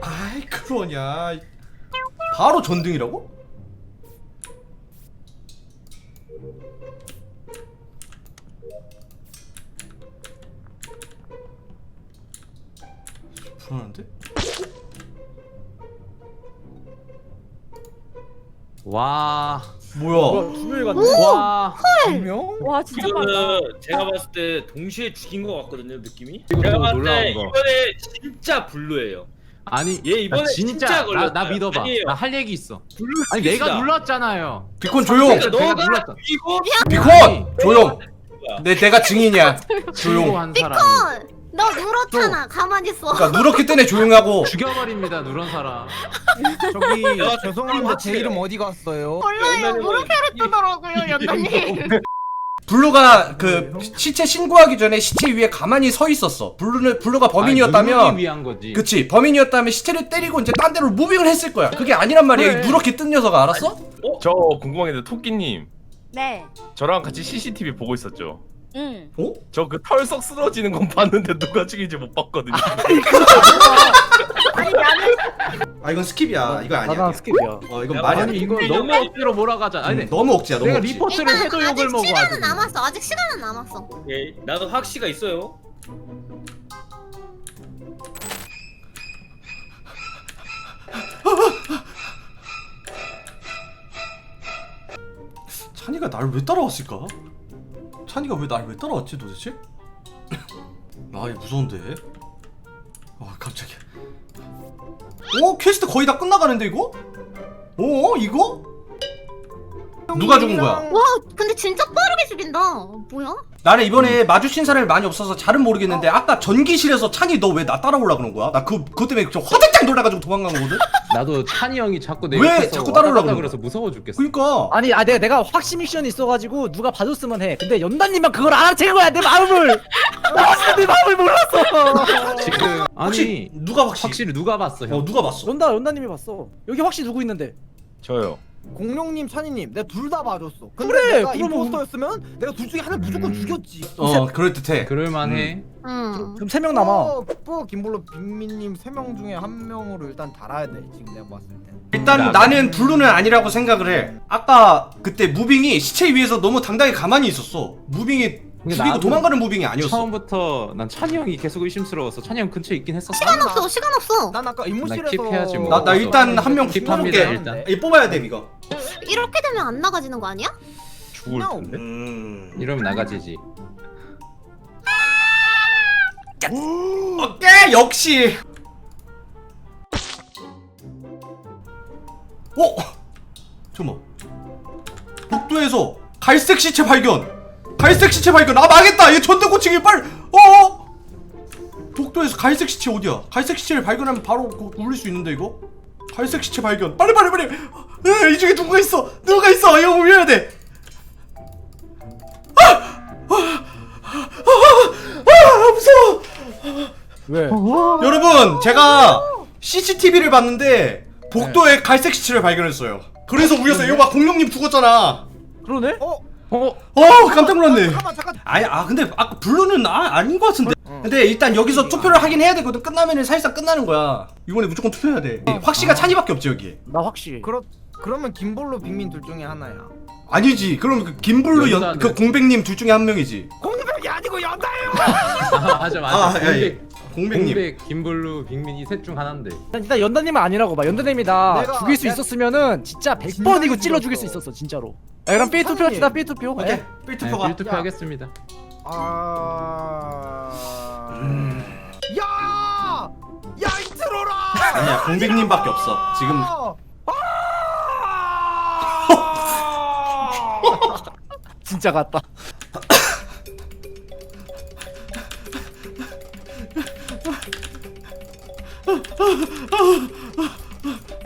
아이 그러냐 바로 전등이라고? 불안한데? 와. 뭐야 두명 갔네. 와. 두 명? 와 진짜 많다. 이거는 제가 봤을 때 동시에 죽인 것 같거든요 느낌이 제가 또 봤을 때 놀라운 거. 이번에 진짜 블루예요 아니 얘 이번에 나 진짜, 진짜 나, 걸렸다. 나 믿어봐. 아니에요. 나 할 얘기 있어. 아니. 내가 눌렀잖아요. 비콘 조용 그러니까 내가 너가 눌렀다. 이거 비콘 조용 내 내가 증인이야 조용 사람. 너 누렇잖아. 가만히 있어. 그러니까 누렇기 때문에 조용하고 죽여버립니다 누런 사람. 저기 야, 죄송한데 제 이름 어디 갔어요? 몰라요. 무릎표를 뜨더라고요, 연단님. 블루가 그 시체 신고하기 전에 시체 위에 가만히 서 있었어 블루는 블루가 범인이었다면 위한 거지. 그치 범인이었다면 시체를 때리고 이제 딴 데로 무빙을 했을 거야 그게 아니란 말이야 이 그래. 누렇게 뜬 녀석아 알았어? 저 궁금한 게 있는데 토끼님 네. 저랑 같이 CCTV 보고 있었죠? 응. 어? 저그 털썩 쓰러지는 건 봤는데 누가 죽인지 못 봤거든요. 아니 나는 아 이건 스킵이야 이거 아니야 나 스킵이야. 어 이건 야, 말이 아니 이거 너무 억지로 몰아가자. 아니 음, 너무 억지야 너무 내가 억지 리포트를 해도 욕을 아직 먹어 시간은 아주. 남았어. 아직 시간은 남았어. 예, 나도 확시가 있어요 찬이가 날 왜 따라왔을까? 찬이가 왜 날 왜 따라왔지 도대체? 아 이거 무서운데 아 갑자기 오 퀘스트 거의 다 끝나가는데 이거? 오 이거? 누가 죽은 거야? 와, 근데 진짜 빠르게 죽인다. 뭐야? 나는 이번에 마주친 사람이 많이 없어서 잘은 모르겠는데 아까 전기실에서 찬이 너 왜 나 따라오라 그런 거야? 나 그 그것 때문에 좀 화들짝 놀라가지고 도망간 거거든? 나도 찬이 형이 자꾸 내 왜 옆에서 자꾸 따라오려고 갔다 그러는 그래서 무서워 죽겠어. 그니까 아니 아 내가 내가 확신 미션이 있어가지고 누가 봐줬으면 해. 근데 연단님만 그걸 알아챈 거야 내 마음을. 나 진짜 내 마음을 몰랐어. 지금 혹시 아니 누가 확실히 확실히 누가 봤어 형? 어 누가 봤어? 연다 연단님이 봤어. 여기 확실히 누구 있는데? 저요. 공룡님, 찬이님, 내가 둘 다 봐줬어. 근데 그래, 내가 그러면- 임포스터였으면 내가 둘 중에 하나 무조건 음. 죽였지. 어 그럴듯해 그럴만해. 응. 그럼 세 명 남아. 뽀, 뽀, 김볼로, 빅민님 세 명 중에 한 명으로 일단 달아야 돼. 지금 내가 봤을 때. 일단 나는 블루는 아니라고 생각을 해 아까 그때 무빙이 시체 위에서 너무 당당히 가만히 있었어 무빙이 죽이고 나는 도망가는 무빙이 아니었어 처음부터 난 찬이 형이 계속 의심스러워서 찬이 형 근처에 있긴 했었어. 시간 없어. 시간 없어. 난 아까 나 임무실에서 킵해야지 뭐. 나- 나 일단 한 명 킵합니다. 일단. 이 뽑아야 돼 이거 이렇게 되면 안 나가지는 거 아니야? 죽을. 텐데. 음... 이러면 나가지지. 오케이 역시 어? 잠깐만 복도에서 갈색 시체 발견 갈색 시체 발견 아 망했다 얘 전등 고치기 빨리 어? 복도에서 갈색 시체 어디야 갈색 시체를 발견하면 바로 그 울릴 수 있는데 이거 갈색 시체 발견 빨리 빨리 빨리 에, 이 중에 누가 있어 누가 있어 이거 울려야 돼 아! 아! 아! 아! 무서워 왜? 여러분 제가 CCTV를 봤는데 복도에 갈색 시체를 발견했어요 그래서 우려서 이거 막 공룡님 죽었잖아 그러네? 어? 어? 어 깜짝 놀랐네 잠깐만, 잠깐. 아니 아 근데 아까 블루는 아, 아닌 것 같은데 어. 근데 일단 여기서 투표를 하긴 해야 되거든 끝나면은 사실상 끝나는 거야 이번에 무조건 투표해야 돼 확시가 찬이밖에 없지 여기 나 확실히. 그렇, 그러면 김볼로, 빅민 둘 중에 하나야. 아니지 그럼 그 김블루 연, 연사는- 그 공백님 둘 중에 한 명이지 공백이 아니고 연다예요! 아, 맞아 맞아. 아, 예, 예. 공백, 공백님 공백, 김블루, 빅민 이 셋 중 하나인데. 일단, 일단 연단님은 아니라고 봐. 연단님이 나 내가- 죽일 수 있었으면은 진짜 100번이고 진작에 찔러 죽일 수. 있었어 진짜로. 야, 그럼 삐 투표 합시다 삐 투표. 오케이 예. 삐 투표가 네, 빌투표 하겠습니다. 아. 음. 야! 야, 이 트롤아! 아니야 공백님밖에 없어 지금 아! 진짜 같다.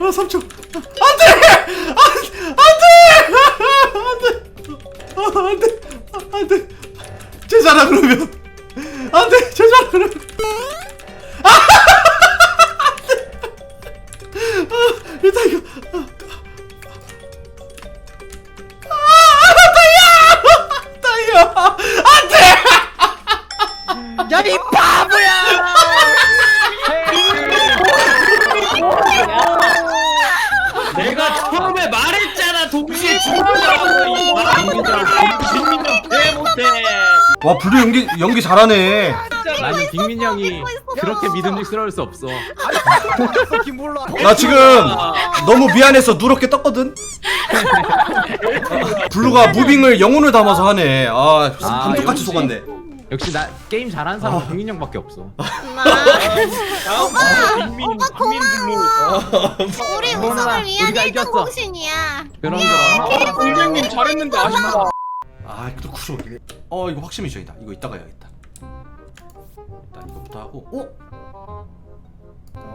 아 3초 안돼! 안돼! 안 돼! 안 돼! 안 돼! 제자라 그러면. 안 돼! 제자라 그러면. 아 일단 이거 아 와 블루 연기 연기 잘하네 나는 빅민 형이 그렇게 믿음직스러울 수 없어. 나 지금 너무 미안해서 누렇게 떴거든 블루가 무빙을 영혼을 담아서 하네 아 감쪽같이 역시. 속았네 역시 나 게임 잘하는 사람 은 빅민 형밖에 없어. 빅민 오빠 빅민 블루. 우리 고마워. 우승을 위한 우리가 1등 이겼어. 공신이야. 그럼 그럼. 선생님 잘했는데 아쉽다. 아 이거 쿠로 어 이거 확실 미션이다 이거 이따가 해야겠다 일단 이거부터 하고 어?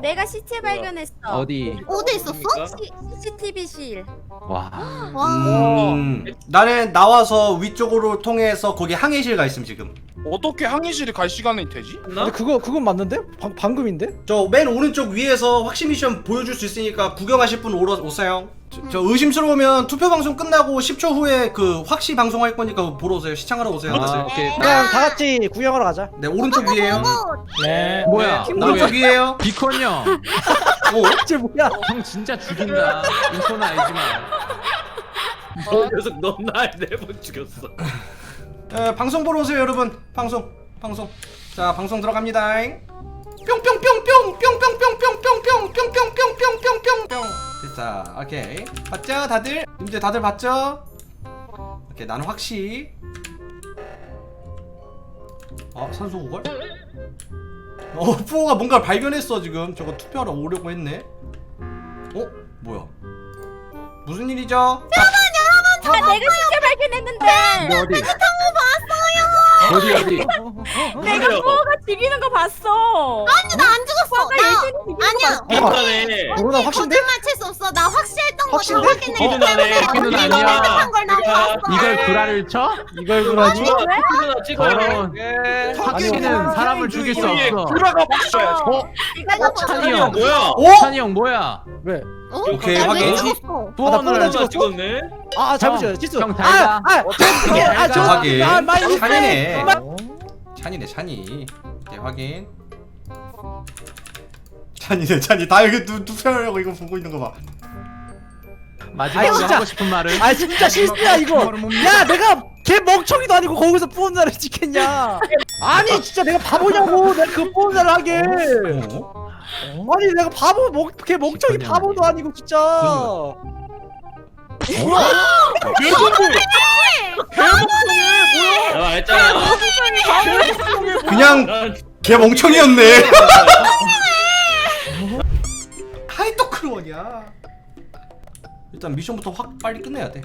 내가 시체 발견했어. 어디? 어디 있었어? CCTV실. 와. 와. 음, 나는 나와서 위쪽으로 통해서 거기 항해실 가 있음 지금 어떻게 항해실에 갈 시간이 되지? 근데 그거 그건 맞는데? 방, 방금인데? 저 맨 오른쪽 위에서 확신 미션 보여줄 수 있으니까 구경하실 분 오러 오세요 저, 저 의심스러우면 투표 방송 끝나고 10초 후에 그 확시 방송할 거니까 보러 오세요 시청하러 오세요 아, 오케이. 그냥 다 같이 구경하러 가자. 네 오른쪽 위에요 네. 뭐야? 나 오른쪽 왜? 위에요 비컨 형. 어? 쟤 뭐야? 형 진짜 죽인다. 인포는 알지만. 저 녀석 넌날네번 죽였어. 에, 방송 보러 오세요 여러분 방송 방송 자 방송 들어갑니다 뿅뿅뿅뿅 뿅뿅뿅뿅뿅뿅뿅뿅뿅뿅뿅뿅뿅 됐다 오케이 봤죠 다들 님들 다들 봤죠 오케이 나는 확시 아 산소 고갈 어 푸어가 뭔가를 발견했어 지금 저거 투표하러 오려고 했네 어 뭐야 무슨 일이죠 아, 내가 시체 발견했는데. 뭐 어디? 어 디 어디? 내가 부어가 죽이는 거 봤어. 아니 나 안 죽었어. 나 죽이는 거 아니야. 봤어. 괜찮네. 코로나 확신돼? 거짓말 칠수 없어. 나 확실했던 거 다 확신돼? 확인했기. 때문에. 확인한 걸나 봤어. 이걸 구라를 쳐? 이걸 그러지? 찍어라 찍어라. 더러운. 확신은 사람을 죽일 수 우리의 없어. 구라가 박셔야지. 어? 내가 찬이 형 형. 뭐야? 오 찬이 형 뭐야? 왜? 어? 오케이, 나왜 확인. 나나 찍었네. 아 잘못이야 실수. 형 달다. 아, 아, 저, 이게, 아, 저, 확인. 아, 많이 찬이네. 마- 찬이네 찬이 오케이 확인 찬이네 찬이 다 여기 누, 투표하려고 이거 보고 있는 거봐 마지막으로 아니, 진짜. 하고 싶은 말은? 아 진짜 실수야 이거. 야 내가 걔 멍청이도 아니고 거기서 뿌언자를 찍겠냐? 아니 진짜 내가 바보냐고 내가 그 뿌언자를 하게. 어? 아니 내가 바보 멍, 걔 멍청이 기권이 바보도 아니고 진짜. 야 했잖아. 그냥 난걔 멍청이였네. 하이 또 크루원이야. 일단 미션부터 확 빨리 끝내야 돼.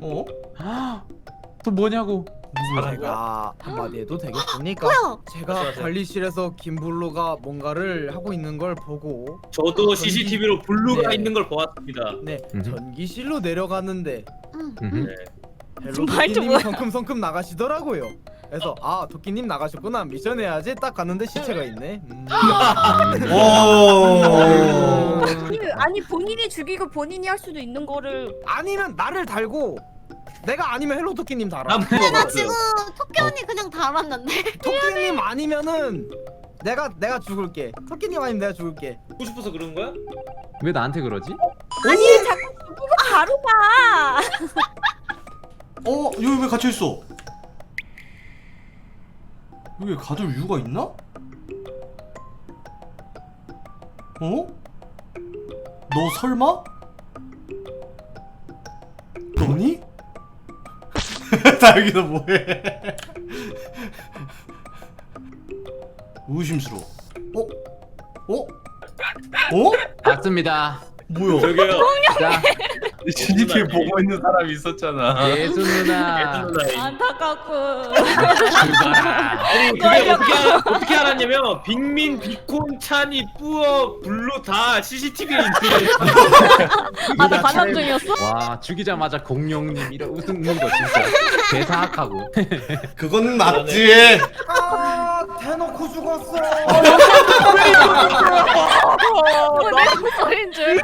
어? 또 뭐냐고? 제가 한마디 해도 되겠습니까? 뭐야? 제가 관리실에서 김블루가 뭔가를 하고 있는 걸 보고 저도 CCTV로 블루가 네. 있는 걸 보았습니다. 네 음흠. 전기실로 내려갔는데 응. 음흠. 헬로 말도 도끼님 뭐야. 성큼성큼 나가시더라고요. 그래서 아 도끼님 나가셨구나 미션 해야지 딱 갔는데 시체가 있네. 음. 오 아니, 아니 본인이 죽이고 본인이 할 수도 있는 거를 아니면 나를 달고 내가 아니면 헬로 토끼님 달아. 난 근데 나. 지금 토끼 언니 그냥 달았는데. 토끼님 아니면은 내가 내가 죽을게. 토끼님 아니면 내가 죽을게. 보고 싶어서 그런 거야? 왜 나한테 그러지? 아니 자꾸 바로 가. 어? 여기 왜 갇혀있어? 여기 가둘 이유가 있나? 어? 너 설마? 여기서 뭐해? 의심스러워. 어? 어? 어? 맞습니다. 뭐야? 저기요. 자, CCTV 보고 있는 사람이 있었잖아. 예수 누나 누나. 안타깝고. 죽어라. 아니 그게 어떻게 알, 어떻게 알았냐면 빅민, 비콘, 찬이, 뿌어, 블루 다 CCTV에 있는 아나 관람 중이었어? 와 죽이자마자 공룡님 이런 웃는 거 진짜 대사악하고. 그건 맞지. 아 대놓고 죽었어. 어, 내 목소리인 줄.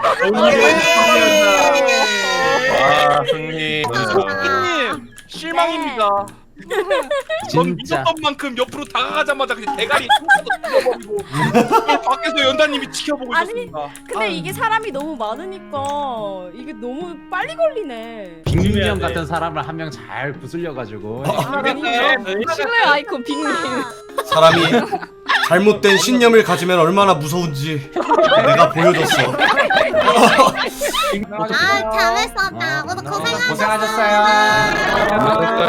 아, 승리. 아, 실망입니다. 넌 진짜 믿었던 만큼 옆으로 다가가자마자 그냥 대가리 밖에서 연다님이 지켜보고 아니, 있었습니다. 근데 이게 사람이 너무 많으니까 이게 너무 빨리 걸리네. 빅민형. 같은 사람을 한 명 잘 부술려가지고 신뢰 아이콘 빅민. 사람이 잘못된 신념을 가지면 얼마나 무서운지 내가 보여줬어. 아 잘했었다. 모두 고생하셨어. 고생하셨어요. 고생하셨어요.